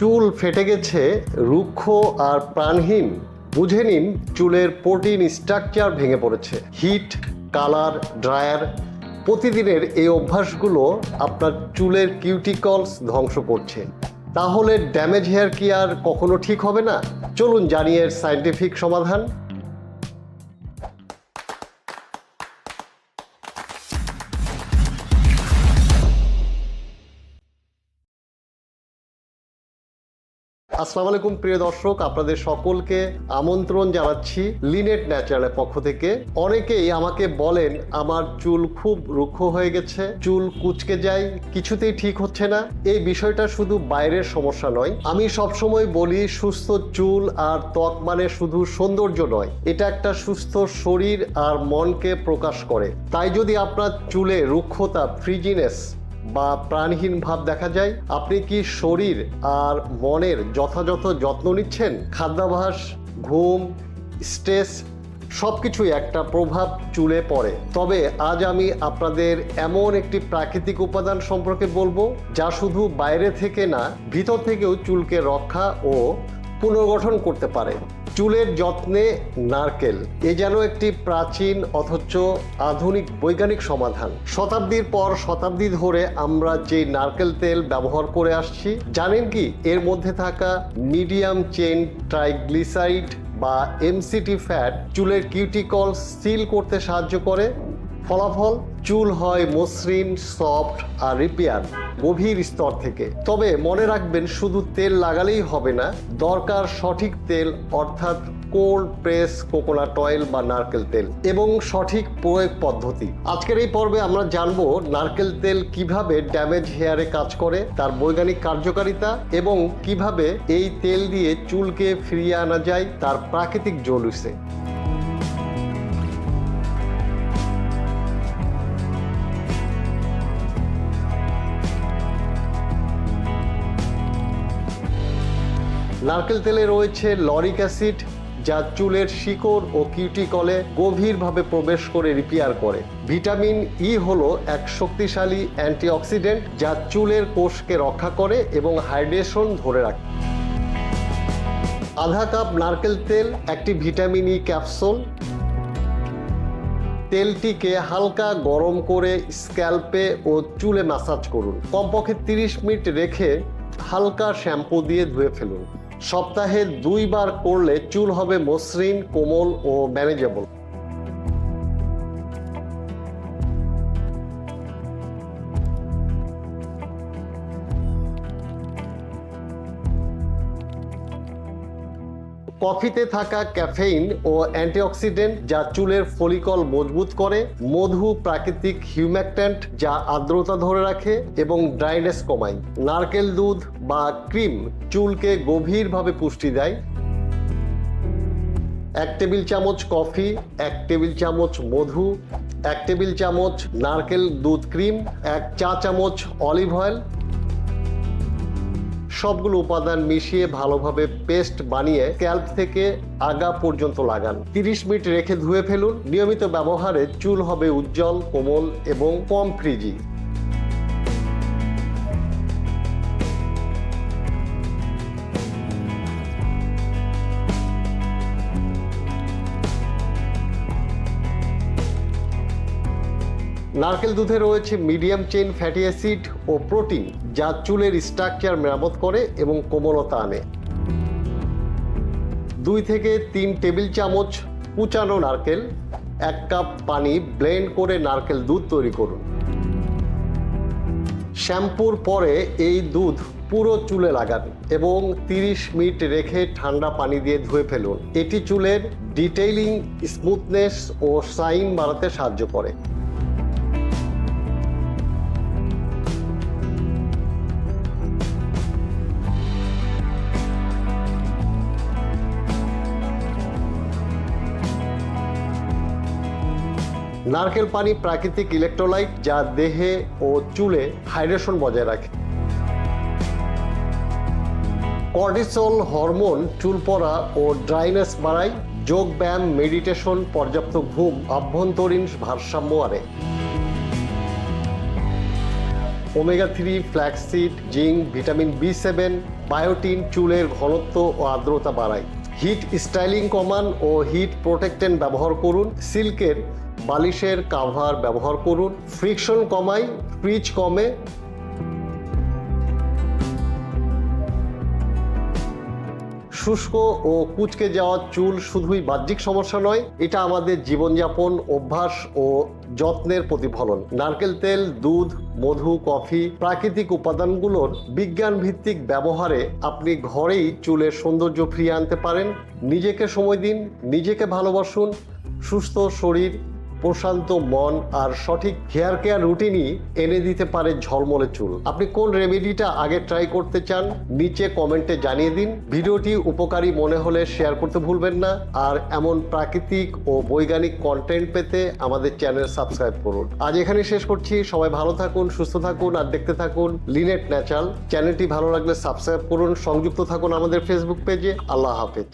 চুল ফেটে গেছে, রুক্ষ আর প্রাণহীন, বুঝে নিন চুলের প্রোটিন স্ট্রাকচার ভেঙে পড়েছে। হিট, কালার, ড্রায়ার, প্রতিদিনের এই অভ্যাসগুলো আপনার চুলের কিউটিকলস ধ্বংস করছে। তাহলে ড্যামেজ হেয়ার কি আর কখনো ঠিক হবে না? চলুন জানিয়ে সাইন্টিফিক সমাধান। আসসালামু আলাইকুম, প্রিয় দর্শক। আপনাদের সকলকে আমন্ত্রণ জানাচ্ছি লিনেট ন্যাচারালের পক্ষ থেকে। অনেকেই আমাকে বলেন, আমার চুল খুব রুক্ষ হয়ে গেছে, চুল কুচকে যায়, কিছুতেই ঠিক হচ্ছে না। এই বিষয়টা শুধু বাইরের সমস্যা নয়। আমি সবসময় বলি, সুস্থ চুল আর ত্বক মানে শুধু সৌন্দর্য নয়, এটা একটা সুস্থ শরীর আর মনকে প্রকাশ করে। তাই যদি আপনার চুলে রুক্ষতা, ফ্রিজিনেস বা প্রাণহীন ভাব দেখা যায়, আপনি কি শরীর আর মনের যথাযথ যত্ন নিচ্ছেন? খাদ্যাভ্যাস ঘুম, স্ট্রেস সব কিছুই একটা প্রভাব চুলে পড়ে। তবে আজ আমি আপনাদের এমন একটি প্রাকৃতিক উপাদান সম্পর্কে বলব, যা শুধু বাইরে থেকে না, ভিতর থেকেও চুলকে রক্ষা ও পুনর্গঠন করতে পারে। চুলের যত্নে নারকেল, এ যেন একটি প্রাচীন অথচ আধুনিক বৈজ্ঞানিক সমাধান। শতাব্দীর পর শতাব্দী ধরে আমরা যে নারকেল তেল ব্যবহার করে আসছি, জানেন কি? এর মধ্যে থাকা মিডিয়াম চেন ট্রাইগ্লিসাইড বা এমসিটি ফ্যাট চুলের কিউটিকল সিল করতে সাহায্য করে। ফলাফল চুল হয় মসৃণ, সফট আর রিপেয়ার, গভীর স্তর থেকে। তবে মনে রাখবেন, শুধু তেল লাগালেই হবে না, দরকার সঠিক তেল, অর্থাৎ কোল্ড প্রেস, কোকোনাট অয়েল বা নারকেল তেল, এবং সঠিক প্রয়োগ পদ্ধতি। আজকের এই পর্বে আমরা জানব নারকেল তেল কীভাবে ড্যামেজ হেয়ারে কাজ করে, তার বৈজ্ঞানিক কার্যকারিতা, এবং কীভাবে এই তেল দিয়ে চুলকে ফিরিয়ে আনা যায়, তার প্রাকৃতিক জলুসে নারকেল তেলে রয়েছে লরিক অ্যাসিড, যা চুলের শিকড় ও কিউটিকলে গভীরভাবে প্রবেশ করে রিপেয়ার করে। ভিটামিন ই হলো এক শক্তিশালী অ্যান্টিঅক্সিডেন্ট, যা চুলের কোষকে রক্ষা করে এবং হাইড্রেশন ধরে রাখে। আধা কাপ নারকেল তেল, একটি ভিটামিন ই ক্যাপসুল। তেলটিকে হালকা গরম করে স্ক্যাল্পে ও চুলে ম্যাসাজ করুন। কমপক্ষে তিরিশ মিনিট রেখে হালকা শ্যাম্পু দিয়ে ধুয়ে ফেলুন। সপ্তাহে দুইবার করলে চুল হবে মসৃণ কোমল ও ম্যানেজেবল কফিতে থাকা ক্যাফেইন ও অ্যান্টিঅক্সিডেন্ট যা চুলের ফলিকল মজবুত করে, মধু প্রাকৃতিক হিউম্যাক্ট্যান্ট যা আর্দ্রতা ধরে রাখে এবং ড্রাইনেস কমায়। নারকেল দুধ বা ক্রিম চুলকে গভীরভাবে পুষ্টি দেয়। এক টেবিল চামচ কফি, এক টেবিল চামচ মধু, এক টেবিল চামচ নারকেল দুধ ক্রিম, এক চা চামচ অলিভ অয়েল সবগুলো উপাদান মিশিয়ে ভালোভাবে পেস্ট বানিয়ে স্ক্যাল্প থেকে আগা পর্যন্ত লাগান। তিরিশ মিনিট রেখে ধুয়ে ফেলুন। নিয়মিত ব্যবহারে চুল হবে উজ্জ্বল, কোমল এবং কম ফ্রিজি। নারকেল দুধে রয়েছে মিডিয়াম চেইন ফ্যাটি অ্যাসিড ও প্রোটিন, যা চুলের স্ট্রাকচার মেরামত করে এবং কোমলতা আনে। দুই থেকে তিন টেবিল চামচ কুচানো নারকেল, এক কাপ পানি ব্লেন্ড করে নারকেল দুধ তৈরি করুন। শ্যাম্পুর পরে এই দুধ পুরো চুলে লাগান এবং 30 মিনিট রেখে ঠান্ডা পানি দিয়ে ধুয়ে ফেলুন। এটি চুলের ডিটেইলিং, স্মুথনেস ও শাইন বাড়াতে সাহায্য করে। নারকেল পানি প্রাকৃতিক ইলেকট্রোলাইট যা দেহে ও চুলে হাইড্রেশন বজায় রাখে। কর্টিসল হরমোন, চুল পড়া ও ড্রাইনেস বাড়ায়, যোগ ব্যায়াম, মেডিটেশন, পর্যাপ্ত ঘুম, আভ্যন্তরীণ ভারসাম্য আনে। Omega three flaxseed zinc, vitamin B seven, biotin, চুলের ঘনত্ব ও আর্দ্রতা বাড়ায়। হিট স্টাইলিং কমান ও হিট প্রোটেক্টেন্ট ব্যবহার করুন। সিল্কের বালিশের কাভার ব্যবহার করুন। ফ্রিকশন কমায় ফ্রিজ কমে। শুষ্ক ও কুচকে যাওয়া চুল শুধুই বাহ্যিক সমস্যা নয়, এটা আমাদের জীবনযাপন, অভ্যাস ও যত্নের প্রতিফলন। নারকেল তেল, দুধ, মধু, কফি প্রাকৃতিক উপাদানগুলোর বিজ্ঞান ভিত্তিক ব্যবহারে আপনি ঘরেই চুলের সৌন্দর্য ফিরিয়ে আনতে পারেন। নিজেকে সময় দিন, নিজেকে ভালোবাসুন, সুস্থ শরীর প্রশান্ত মন আর সঠিক হেয়ার কেয়ার রুটিনই এনে দিতে পারে ঝলমলে চুল। আপনি কোন রেমেডিটা আগে ট্রাই করতে চান, নিচে কমেন্টে জানিয়ে দিন। ভিডিওটি উপকারী মনে হলে শেয়ার করতে ভুলবেন না। আর এমন প্রাকৃতিক ও বৈজ্ঞানিক কন্টেন্ট পেতে আমাদের চ্যানেল সাবস্ক্রাইব করুন। আজ এখানে শেষ করছি। সবাই ভালো থাকুন, সুস্থ থাকুন আর দেখতে থাকুন লিনেট ন্যাচারাল চ্যানেলটি ভালো লাগলে সাবস্ক্রাইব করুন। সংযুক্ত থাকুন আমাদের ফেসবুক পেজে আল্লাহ হাফেজ।